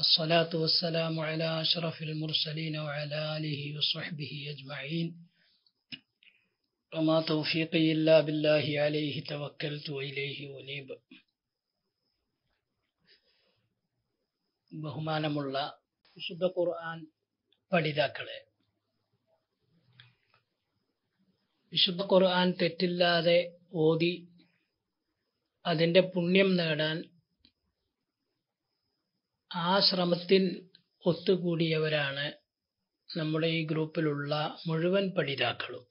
والصلاة والسلام على أشرف المرسلين وعلى آله وصحبه أجمعين وما توفيقي إلا بالله عليه توكلت وإليه أنيب ബഹുമാനമുള്ള വിശുദ്ധ ഖുർആൻ പഠിതാക്കളെ വിശുദ്ധ ഖുർആൻ തെറ്റില്ലാതെ ഓതി അതിൻ്റെ പുണ്യം നേടാൻ ആ ശ്രമത്തിൽ ഒത്തുകൂടിയവരാണ് നമ്മുടെ ഈ ഗ്രൂപ്പിലുള്ള മുഴുവൻ പഠിതാക്കളും.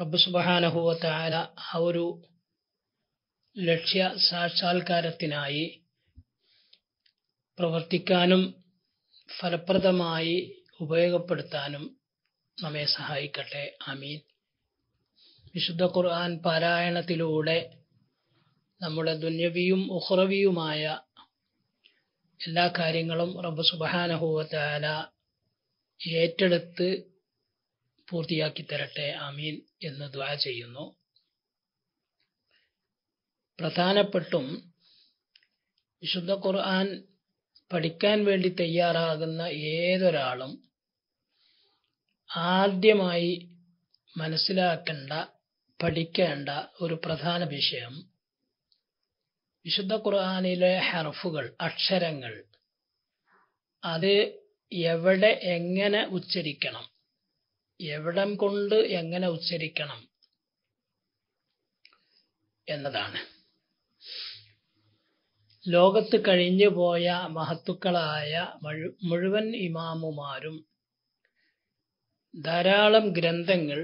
റബ്ബ് സുബഹാനഹുവത്തായ ആ ഒരു ലക്ഷ്യ സാക്ഷാത്കാരത്തിനായി പ്രവർത്തിക്കാനും ഫലപ്രദമായി ഉപയോഗപ്പെടുത്താനും നമ്മെ സഹായിക്കട്ടെ. അമീൻ വിശുദ്ധ ഖുർആൻ പാരായണത്തിലൂടെ നമ്മുടെ ദുന്യവിയും ഉഹ്റവിയുമായ എല്ലാ കാര്യങ്ങളും റബ്ബ് സുബഹാനഹുവത്താല ഏറ്റെടുത്ത് പൂർത്തിയാക്കി തരട്ടെ. ആമീൻ എന്ന് ദ്വാ ചെയ്യുന്നു. പ്രധാനപ്പെട്ടും വിശുദ്ധ ഖുർആൻ പഠിക്കാൻ വേണ്ടി തയ്യാറാകുന്ന ഏതൊരാളും ആദ്യമായി മനസ്സിലാക്കേണ്ട പഠിക്കേണ്ട ഒരു പ്രധാന വിഷയം വിശുദ്ധ ഖുർആാനിലെ ഹർഫുകൾ അക്ഷരങ്ങൾ അത് എവിടെ എങ്ങനെ ഉച്ചരിക്കണം? എവിടം കൊണ്ട് എങ്ങനെ ഉച്ചരിക്കണം? എന്നതാണ്. ലോകത്ത് കഴിഞ്ഞു പോയ മഹത്തുക്കളായ മുഴുവൻ ഇമാമുമാരും ധാരാളം ഗ്രന്ഥങ്ങൾ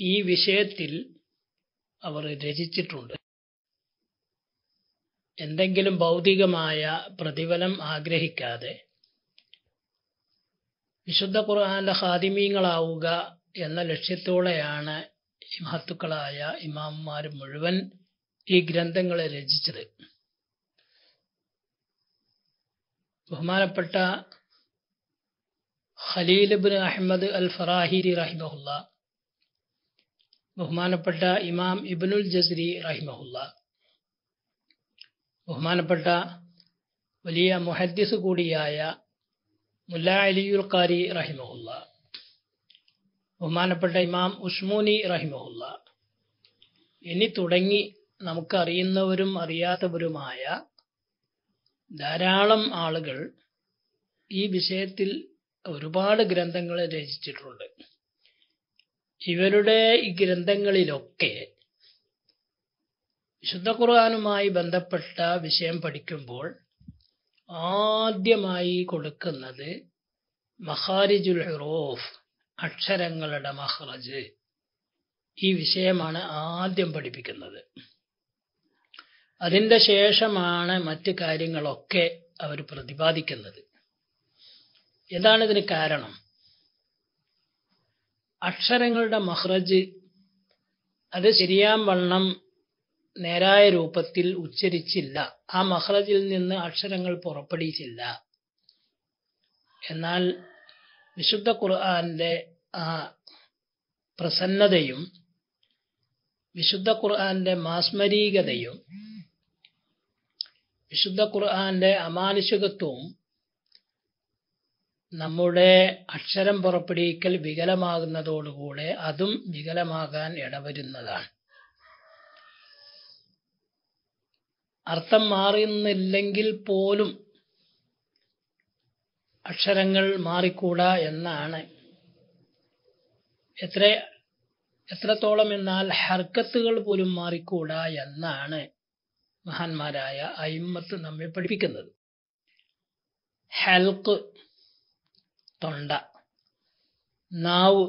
ഈ വിഷയത്തിൽ അവർ രചിച്ചിട്ടുണ്ട്. എന്തെങ്കിലും ഭൗതികമായ പ്രതിഫലം ആഗ്രഹിക്കാതെ വിശുദ്ധ ഖുർആാന്റെ ഹാദിമീങ്ങളാവുക എന്ന ലക്ഷ്യത്തോടെയാണ് മഹത്തുക്കളായ ഇമാമുമാർ മുഴുവൻ ഈ ഗ്രന്ഥങ്ങളെ രചിച്ചത്. ബഹുമാനപ്പെട്ട Khalil bin Ahmad al Farahidi റഹിമഹുല്ല ബഹുമാനപ്പെട്ട ഇമാം ഇബ്നുൽ ജസ്രി റഹിമഹുല്ല ബഹുമാനപ്പെട്ട വലിയ മുഹദ്ദിസ് കൂടിയായ മുല്ല അലിയുൽ ഖാരി റഹിമഹുല്ല ബഹുമാനപ്പെട്ട ഇമാം ഉസ്മൂനി റഹിമഹുല്ല. ഇനി തുടങ്ങി നമുക്കറിയുന്നവരും അറിയാത്തവരുമായ ധാരാളം ആളുകൾ ഈ വിഷയത്തിൽ ഒരുപാട് ഗ്രന്ഥങ്ങൾ രചിച്ചിട്ടുണ്ട്. ഇവരുടെ ഈ ഗ്രന്ഥങ്ങളിലൊക്കെ വിശുദ്ധ ഖുർആാനുമായി ബന്ധപ്പെട്ട വിഷയം പഠിക്കുമ്പോൾ ആദ്യമായി കൊടുക്കുന്നത് മഹാരിജുൽ ഹുറൂഫ് അക്ഷരങ്ങളുടെ മഹ്റജ് ഈ വിഷയമാണ് ആദ്യം പഠിപ്പിക്കുന്നത്. അതിന്റെ ശേഷമാണ് മറ്റ് കാര്യങ്ങളൊക്കെ അവർ പ്രതിപാദിക്കുന്നത്. എന്താണ് ഇതിന് കാരണം? അക്ഷരങ്ങളുടെ മഹ്റജ് അത് ശരിയാം വണ്ണം നേരായ രൂപത്തിൽ ഉച്ചരിച്ചില്ല. ആ മഹ്റജിൽ നിന്ന് അക്ഷരങ്ങൾ പുറപ്പെടിയിച്ചില്ല എന്നാൽ വിശുദ്ധ ഖുർആാന്റെ ആ പ്രസന്നതയും വിശുദ്ധ ഖുർആാന്റെ മാസ്മരീകതയും വിശുദ്ധ ഖുർആാന്റെ അമാനുഷികത്വവും നമ്മുടെ അക്ഷരം പുറപ്പെടുവിക്കൽ വികലമാകുന്നതോടുകൂടെ അതും വികലമാകാൻ ഇടവരുന്നതാണ്. അർത്ഥം മാറുന്നില്ലെങ്കിൽ പോലും അക്ഷരങ്ങൾ മാറിക്കൂടാ എന്നാണ്. എത്ര എത്രത്തോളം എന്നാൽ ഹർക്കത്തുകൾ പോലും മാറിക്കൂടാ എന്നാണ് മഹാന്മാരായ അയിമ്മത്ത് നമ്മെ പഠിപ്പിക്കുന്നത്. ഹൽക്ക് തൊണ്ട. നാവ്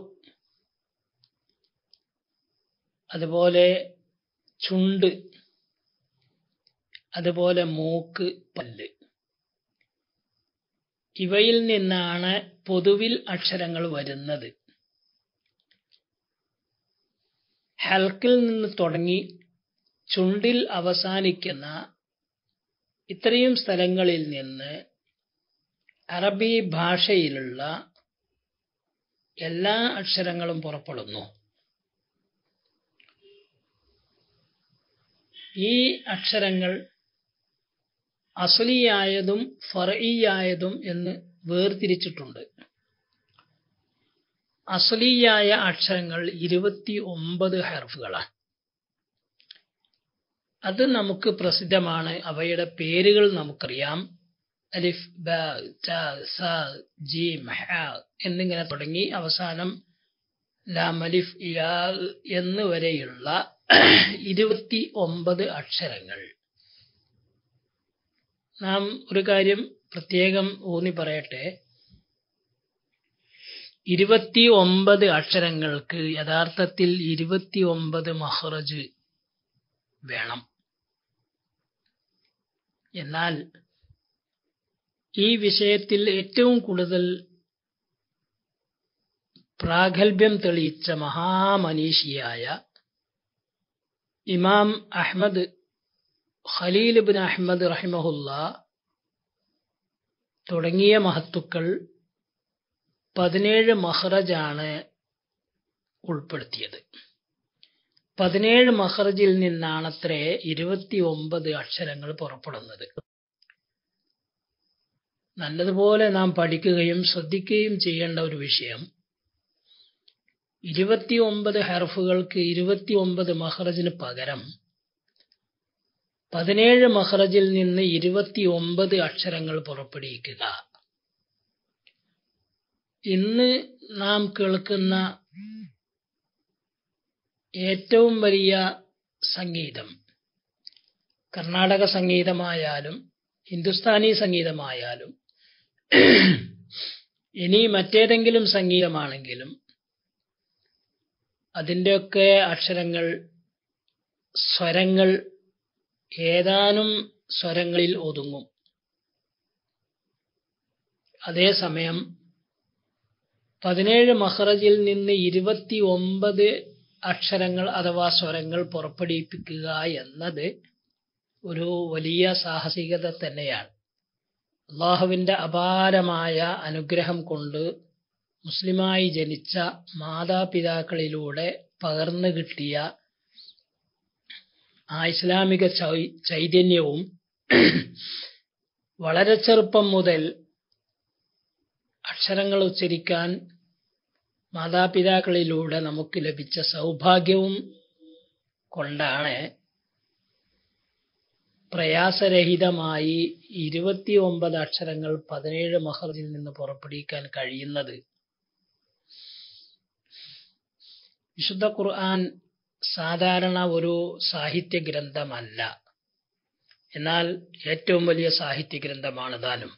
അതുപോലെ ചുണ്ട്. അതുപോലെ മൂക്ക് പല്ല്. ഇവയിൽ നിന്നാണ് പൊതുവിൽ അക്ഷരങ്ങൾ വരുന്നത്. ഹൽക്കിൽ നിന്ന് തുടങ്ങി ചുണ്ടിൽ അവസാനിക്കുന്ന ഇത്രയും സ്ഥലങ്ങളിൽ നിന്ന് അറബി ഭാഷയിലുള്ള എല്ലാ അക്ഷരങ്ങളും പുറപ്പെടുന്നു. ഈ അക്ഷരങ്ങൾ അസലിയായതും ഫറയിയായതും എന്ന് വേർതിരിച്ചിട്ടുണ്ട്. അസലിയായ അക്ഷരങ്ങൾ ഇരുപത്തി ഒമ്പത് ഹെർഫുകളാണ്. അത് നമുക്ക് പ്രസിദ്ധമാണ്. അവയുടെ പേരുകൾ നമുക്കറിയാം. അലിഫ് ബ സ ജീം ഹ എന്നിങ്ങനെ തുടങ്ങി. അവസാനം ലാം അലിഫ് ഇയാൽ എന്ന് വരെയുള്ള ഇരുപത്തി ഒമ്പത് അക്ഷരങ്ങൾ. നാം ഒരു കാര്യം പ്രത്യേകം ഊന്നി പറയട്ടെ. ഇരുപത്തി ഒമ്പത് അക്ഷരങ്ങൾക്ക് യഥാർത്ഥത്തിൽ ഇരുപത്തി ഒമ്പത് മഹ്റജ് വേണം. എന്നാൽ ഈ വിഷയത്തിൽ ഏറ്റവും കൂടുതൽ പ്രാഗൽഭ്യം തെളിയിച്ച മഹാമനീഷിയായ ഇമാം അഹ്മദ് ഖലീൽ ബിൻ അഹമ്മദ് റഹിമഹുല്ല തുടങ്ങിയ മഹത്തുക്കൾ പതിനേഴ് മഹ്റജാണ് ഉൾപ്പെടുത്തിയത്. പതിനേഴ് മഹ്റജിൽ നിന്നാണത്രേ ഇരുപത്തി ഒമ്പത് അക്ഷരങ്ങൾ പുറപ്പെടുന്നത്. നല്ലതുപോലെ നാം പഠിക്കുകയും ശ്രദ്ധിക്കുകയും ചെയ്യേണ്ട ഒരു വിഷയം ഇരുപത്തി ഒമ്പത് ഹർഫുകൾക്ക് ഇരുപത്തി ഒമ്പത് മഹ്റജിന് പകരം പതിനേഴ് മഹ്റജിൽ നിന്ന് ഇരുപത്തി ഒമ്പത് അക്ഷരങ്ങൾ പുറപ്പെടുവിക്കുക. ഇന്ന് നാം കേൾക്കുന്ന ഏറ്റവും വലിയ സംഗീതം കർണാടക സംഗീതമായാലും ഹിന്ദുസ്ഥാനി സംഗീതമായാലും ഇനി മറ്റേതെങ്കിലും സംഗീതമാണെങ്കിലും അതിന്റെയൊക്കെ അക്ഷരങ്ങൾ സ്വരങ്ങൾ ഏതാനും സ്വരങ്ങളിൽ ഒതുങ്ങും. അതേസമയം പതിനേഴ് മഹ്റജിൽ നിന്ന് ഇരുപത്തി ഒമ്പത് അക്ഷരങ്ങൾ അഥവാ സ്വരങ്ങൾ പുറപ്പെടുവിപ്പിക്കുക എന്നത് ഒരു വലിയ സാഹസികത തന്നെയാണ്. അള്ളാഹുവിന്റെ അപാരമായ അനുഗ്രഹം കൊണ്ട് മുസ്ലിമായി ജനിച്ച മാതാപിതാക്കളിലൂടെ പകർന്നു കിട്ടിയ ആ ഇസ്ലാമിക ചൈതന്യവും വളരെ ചെറുപ്പം മുതൽ അക്ഷരങ്ങൾ ഉച്ചരിക്കാൻ മാതാപിതാക്കളിലൂടെ നമുക്ക് ലഭിച്ച സൗഭാഗ്യവും കൊണ്ടാണ് പ്രയാസരഹിതമായി ഇരുപത്തി ഒമ്പത് അക്ഷരങ്ങൾ പതിനേഴ് മഹർജിൽ നിന്ന് പുറപ്പെടുവിക്കാൻ കഴിയുന്നത്. വിശുദ്ധ ഖുർആൻ സാധാരണ ഒരു സാഹിത്യ ഗ്രന്ഥമല്ല. എന്നാൽ ഏറ്റവും വലിയ സാഹിത്യ ഗ്രന്ഥമാണ് താനും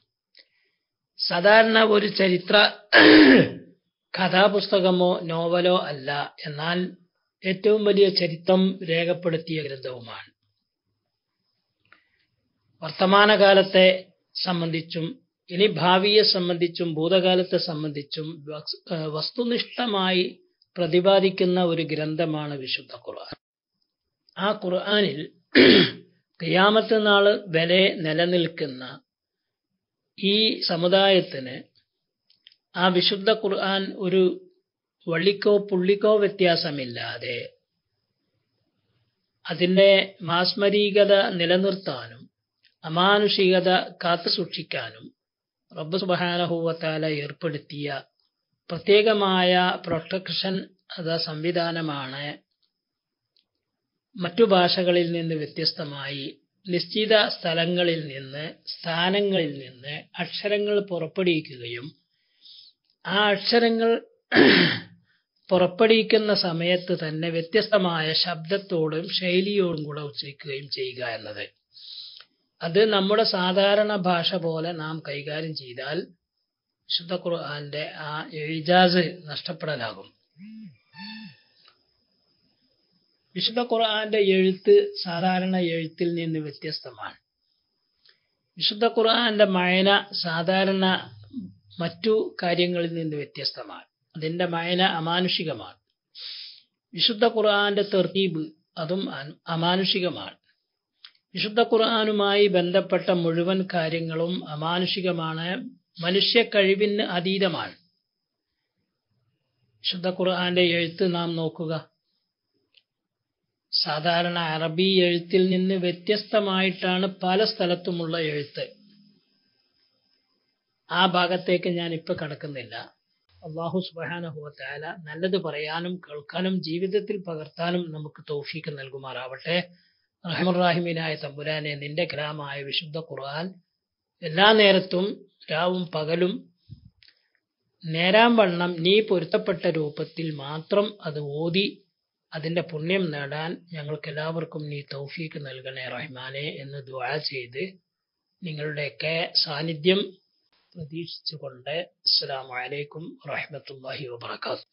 സാധാരണ ഒരു ചരിത്ര കഥാപുസ്തകമോ നോവലോ അല്ല. എന്നാൽ ഏറ്റവും വലിയ ചരിത്രം രേഖപ്പെടുത്തിയ ഗ്രന്ഥവുമാണ്. വർത്തമാനകാലത്തെ സംബന്ധിച്ചും ഇനി ഭാവിയെ സംബന്ധിച്ചും ഭൂതകാലത്തെ സംബന്ധിച്ചും വസ്തുനിഷ്ഠമായി പ്രതിപാദിക്കുന്ന ഒരു ഗ്രന്ഥമാണ് വിശുദ്ധ ഖുർആൻ. ആ ഖുർആനിൽ ഖിയാമത്ത് നാൾ വരെ നിലനിൽക്കുന്ന ഈ സമുദായത്തിന് ആ വിശുദ്ധ ഖുർആൻ ഒരു വള്ളിക്കോ പുള്ളിക്കോ വ്യത്യാസമില്ലാതെ അതിന്റെ മാസ്മരീകത നിലനിർത്താനും അമാനുഷികത കാത്തുസൂക്ഷിക്കാനും റബ്ബ് സുബഹാനഹൂവത്താല ഏർപ്പെടുത്തിയ പ്രത്യേകമായ പ്രൊട്ടക്ഷൻ അഥവാ സംവിധാനമാണ് മറ്റു ഭാഷകളിൽ നിന്ന് വ്യത്യസ്തമായി നിശ്ചിത സ്ഥലങ്ങളിൽ നിന്ന് സ്ഥാനങ്ങളിൽ നിന്ന് അക്ഷരങ്ങൾ പുറപ്പെടുവിക്കുകയും ആ അക്ഷരങ്ങൾ പുറപ്പെടുവിക്കുന്ന സമയത്ത് തന്നെ വ്യത്യസ്തമായ ശബ്ദത്തോടും ശൈലിയോടും കൂടെ ഉച്ചരിക്കുകയും ചെയ്യുക എന്നത്. അത് നമ്മുടെ സാധാരണ ഭാഷ പോലെ നാം കൈകാര്യം ചെയ്താൽ വിശുദ്ധ ഖുർആാന്റെ ആ ഏജാസ് നഷ്ടപ്പെടലാകും. വിശുദ്ധ ഖുർആാന്റെ എഴുത്ത് സാധാരണ എഴുത്തിൽ നിന്ന് വ്യത്യസ്തമാണ്. വിശുദ്ധ ഖുർആാന്റെ മയന സാധാരണ മറ്റു കാര്യങ്ങളിൽ നിന്ന് വ്യത്യസ്തമാണ്. അതിന്റെ മയന അമാനുഷികമാണ്. വിശുദ്ധ ഖുർആാന്റെ തെർത്തീബ് അതും അമാനുഷികമാണ്. വിശുദ്ധ ഖുർആാനുമായി ബന്ധപ്പെട്ട മുഴുവൻ കാര്യങ്ങളും അമാനുഷികമാണ്. മനുഷ്യ കഴിവിന് അതീതമാണ്. ശുദ്ധ ഖുർആന്റെ എഴുത്ത് നാം നോക്കുക. സാധാരണ അറബി എഴുത്തിൽ നിന്ന് വ്യത്യസ്തമായിട്ടാണ് പല സ്ഥലത്തുമുള്ള എഴുത്ത്. ആ ഭാഗത്തേക്ക് ഞാൻ ഇപ്പൊ കടക്കുന്നില്ല. അള്ളാഹു സുബാനഹുവല നല്ലത് പറയാനും കേൾക്കാനും ജീവിതത്തിൽ പകർത്താനും നമുക്ക് തോഫീക്ക് നൽകുമാറാവട്ടെ. റഹമുറാഹിമീനായ തമ്പുരാനെ നിന്റെ ഗ്രാമമായ വിശുദ്ധ ഖുർആൻ എല്ലാ നേരത്തും രാവും പകലും നേരാൻ വണ്ണം നീ പൊരുത്തപ്പെട്ട രൂപത്തിൽ മാത്രം അത് ഓതി അതിന്റെ പുണ്യം നേടാൻ ഞങ്ങൾക്ക് എല്ലാവർക്കും നീ തൗഫീക്ക് നൽകണേ റഹ്മാനെ എന്ന് ദുആ ചെയ്ത് നിങ്ങളുടെയൊക്കെ സാന്നിധ്യം പ്രതീക്ഷിച്ചുകൊണ്ട് അസ്സാം വലൈക്കും വാഹമത്തല്ലാഹി വബറകാതുഹു.